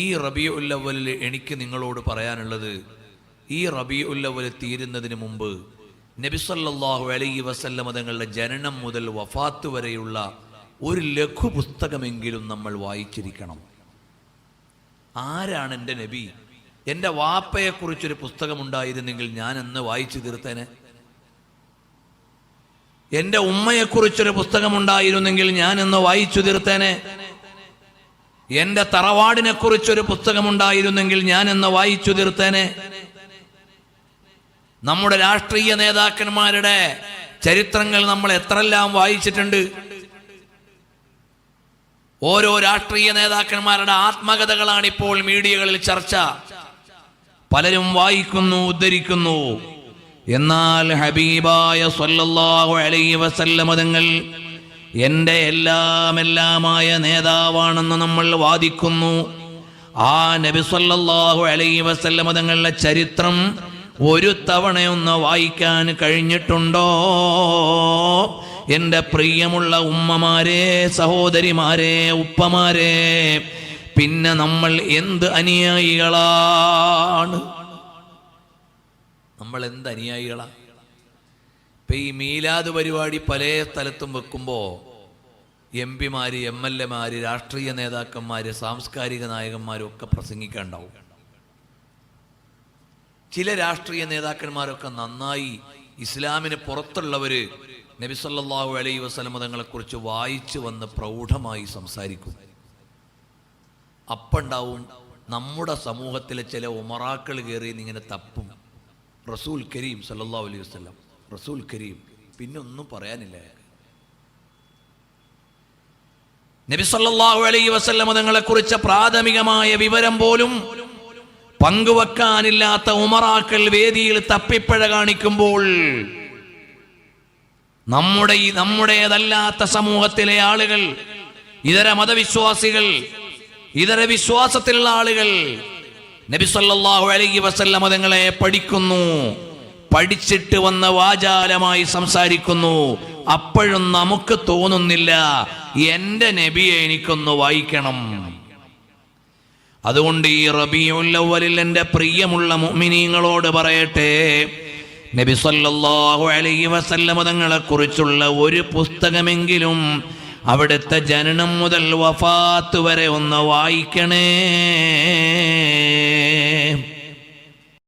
ഈ റബി ഉല്ലവലിൽ എനിക്ക് നിങ്ങളോട് പറയാനുള്ളത് ഈ റബി ഉല്ലവൽ തീരുന്നതിന് മുമ്പ് നബിസല്ലാഹു അലൈ വസല്ലമ തങ്ങളുടെ ജനനം മുതൽ വഫാത്ത് വരെയുള്ള ഒരു ലഘു പുസ്തകമെങ്കിലും നമ്മൾ വായിച്ചിരിക്കണം. ആരാണ് എന്റെ നബി? എന്റെ വാപ്പയെക്കുറിച്ചൊരു പുസ്തകമുണ്ടായിരുന്നെങ്കിൽ ഞാൻ എന്ന് വായിച്ചു തീർത്തേനെ. എന്റെ ഉമ്മയെക്കുറിച്ചൊരു പുസ്തകമുണ്ടായിരുന്നെങ്കിൽ ഞാൻ എന്ന് വായിച്ചു തീർത്തേനെ. എന്റെ തറവാടിനെ കുറിച്ചൊരു പുസ്തകമുണ്ടായിരുന്നെങ്കിൽ ഞാൻ എന്ന് വായിച്ചു തീർത്തേനെ. നമ്മുടെ രാഷ്ട്രീയ നേതാക്കന്മാരുടെ ചരിത്രങ്ങൾ നമ്മൾ എത്രയെല്ലാം വായിച്ചിട്ടുണ്ട്. ഓരോ രാഷ്ട്രീയ നേതാക്കന്മാരുടെ ആത്മകഥകളാണ് ഇപ്പോൾ മീഡിയകളിൽ ചർച്ച. പലരും വായിക്കുന്നു ഉദ്ധരിക്കുന്നു. എന്നാൽ ഹബീബായ സല്ലല്ലാഹു അലൈഹി വസല്ലമ തങ്ങൾ എന്റെ എല്ലാം എല്ലാമായ നേതാവാണെന്ന് നമ്മൾ വാദിക്കുന്നു. ആ നബി സല്ലല്ലാഹു അലൈഹി വസല്ലമ തങ്ങളുടെ ചരിത്രം ഒരു തവണയൊന്ന് വായിക്കാൻ കഴിഞ്ഞിട്ടുണ്ടോ? എന്റെ പ്രിയമുള്ള ഉമ്മമാരെ സഹോദരിമാരെ ഉപ്പമാരെ പിന്നെ നമ്മൾ എന്ത് അനുയായികളാണ്? നമ്മൾ എന്ത് അനുയായികളാ? ഇപ്പൊ ഈ മീലാദ് പരിപാടി പല സ്ഥലത്തും വെക്കുമ്പോൾ എം പിമാര് എം എൽ എമാര് രാഷ്ട്രീയ നേതാക്കന്മാര് സാംസ്കാരിക നായകന്മാരും ഒക്കെ പ്രസംഗിക്കാണ്ടാവും. ചില രാഷ്ട്രീയ നേതാക്കന്മാരൊക്കെ നന്നായി ഇസ്ലാമിന് പുറത്തുള്ളവര് നബിസല്ലാഹു അലൈ അലൈഹി വസല്ലമ തങ്ങളെക്കുറിച്ച് വായിച്ചു വന്ന് പ്രൗഢമായി സംസാരിക്കും. അപ്പുണ്ടാവും നമ്മുടെ സമൂഹത്തിലെ ചില ഉമറാക്കൾ കയറി ഇങ്ങനെ തപ്പും. റസൂൽ കരീം സല്ലാ അലൈഹി വസല്ലം. റസൂൽ കരീം പിന്നെ ഒന്നും പറയാനില്ല. നബി സല്ലല്ലാഹു അലൈഹി വസല്ലമ തങ്ങളെക്കുറിച്ച് പ്രാഥമികമായ വിവരം പോലും പങ്കുവെക്കാനില്ലാത്ത ഉമറാക്കൽ വേദിയിൽ തപ്പിപ്പഴ കാണിക്കുമ്പോൾ നമ്മുടെ ഈ നമ്മുടേതല്ലാത്ത സമൂഹത്തിലെ ആളുകൾ ഇതര മതവിശ്വാസികൾ ഇതര വിശ്വാസത്തിലുള്ള ആളുകൾ നബി സല്ലല്ലാഹു അലൈഹി വസല്ലമ തങ്ങളെ പഠിക്കുന്നു പഠിച്ചിട്ട് വന്ന വാചാലമായി സംസാരിക്കുന്നു. അപ്പോഴും നമുക്ക് തോന്നുന്നില്ല എന്റെ നബിയെ എനിക്കൊന്ന് വായിക്കണം. അതുകൊണ്ട് ഈ റബിയുല്ലവലിൽ എന്റെ പ്രിയമുള്ള മുഅ്മിനീങ്ങളോട് പറയട്ടെ. നബി സല്ലല്ലാഹു അലൈഹി വസല്ലമ തങ്ങളെ കുറിച്ചുള്ള ഒരു പുസ്തകമെങ്കിലും അവിടുത്തെ ജനനം മുതൽ വഫാത്ത് വരെ ഒന്ന് വായിക്കണേ.